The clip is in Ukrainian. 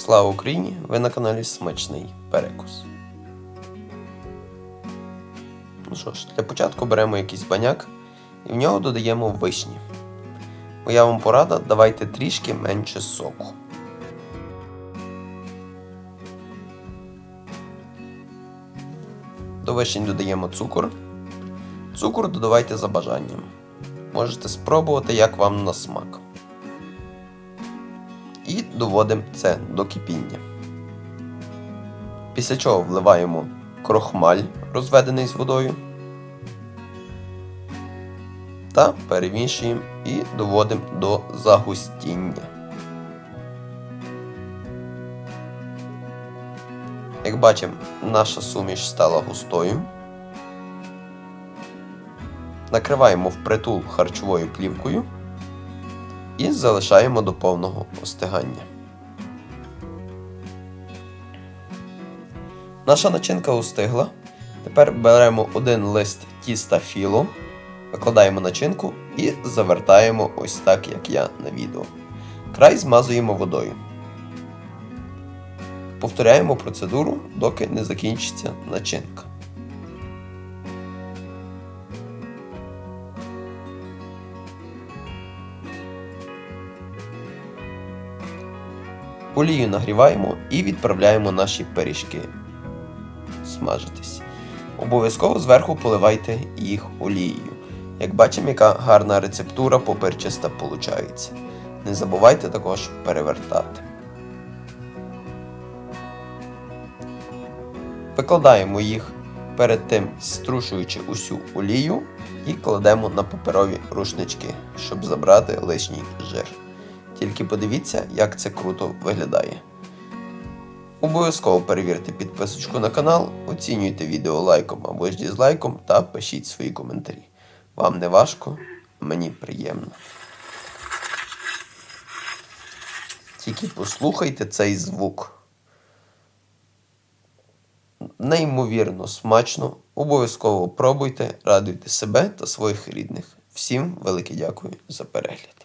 Слава Україні! Ви на каналі Смачний Перекус. Ну що ж, для початку беремо якийсь баняк і в нього додаємо вишні. Моя вам порада, давайте трішки менше соку. До вишень додаємо цукор. Цукор додавайте за бажанням. Можете спробувати, як вам на смак. І доводимо це до кипіння. Після чого вливаємо крохмаль, розведений з водою. Та перемішуємо і доводимо до загустіння. Як бачимо, наша суміш стала густою. Накриваємо впритул харчовою плівкою і залишаємо до повного остигання. Наша начинка остигла. Тепер беремо один лист тіста філо, викладаємо начинку і завертаємо ось так, як я на відео. Край змазуємо водою. Повторяємо процедуру, доки не закінчиться начинка. Олію нагріваємо і відправляємо наші пиріжки смажитись. Обов'язково зверху поливайте їх олією. Як бачимо, яка гарна рецептура поперчиста виходить. Не забувайте також перевертати. Викладаємо їх перед тим, струшуючи усю олію, і кладемо на паперові рушнички, щоб забрати лишній жир. Тільки подивіться, як це круто виглядає. Обов'язково перевірте підписочку на канал, оцінюйте відео лайком або ж дізлайком та пишіть свої коментарі. Вам не важко, мені приємно. Тільки послухайте цей звук. Неймовірно смачно. Обов'язково пробуйте, радуйте себе та своїх рідних. Всім велике дякую за перегляд.